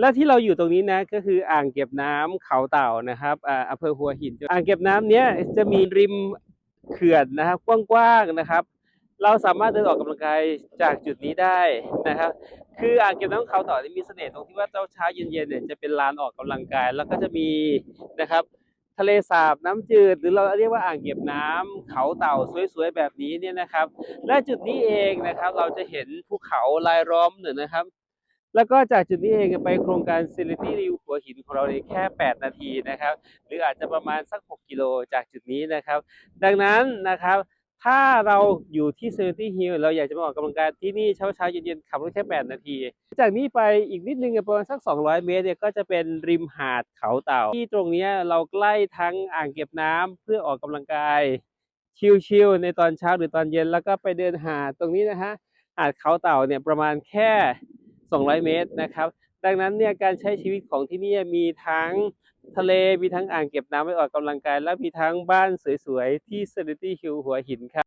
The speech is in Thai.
และที่เราอยู่ตรงนี้นะก็คืออ่างเก็บน้ำเขาเต่านะครับอ่าอำเภอหัวหิน อ่างเก็บน้ำเนี้ยจะมีริมเขื่อนนะครับกว้างๆนะครับ เราสามารถเดินออกกำลังกายจากจุดนี้ได้นะครับ คืออ่างเก็บน้ำเขาเต่านี่มีเสน่ห์ตรงที่ว่าเช้าเช้าเย็นๆเนี่ยจะเป็นลานออกกำลังกาย แล้วก็จะมีนะครับ ทะเลสาบน้ำจืด หรือเราเรียกว่าอ่างเก็บน้ำเขาเต่าสวยๆแบบนี้เนี่ยนะครับ และจุดนี้เองนะครับ เราจะเห็นภูเขารายล้อมหนึ่งนะครับ แล้วก็จากจุดนี้เองไปโครงการ s e r e n i t y ริวหัวหินของเราเนี่แค่ 8 นาทีนะครับ หรืออาจจะประมาณสัก 6 กิโลจากจุดนี้นะครับ ดังนั้นนะครับถ้าเราอยู่ที่ s e r e n i t y Hill เราอยากจะมาออกกำลังกายที่นี่เช้าๆเย็นๆขับรถแค่ 8 นาที จากนี้ไปอีกนิดนึงประมาณสัก 200 เมตรเนี่ยก็จะเป็นริมหาดเขาเต่า ที่ตรงนี้เราใกล้ทั้งอ่างเก็บน้ำเพื่อออกกำลังกาย ชิลๆในตอนเช้าหรือตอนเย็นแล้วก็ไปเดินหาดตรงนี้นะฮะหาดเขาเต่าเนี่ยประมาณแค่ 200 เมตรนะครับ ดังนั้นเนี่ยการใช้ชีวิตของที่นี่มีทั้งทะเลมีทั้งอ่างเก็บน้ำไว้ออกกำลังกาย และมีทั้งบ้านสวยๆ ที่ Serenity Hill หัวหินครับ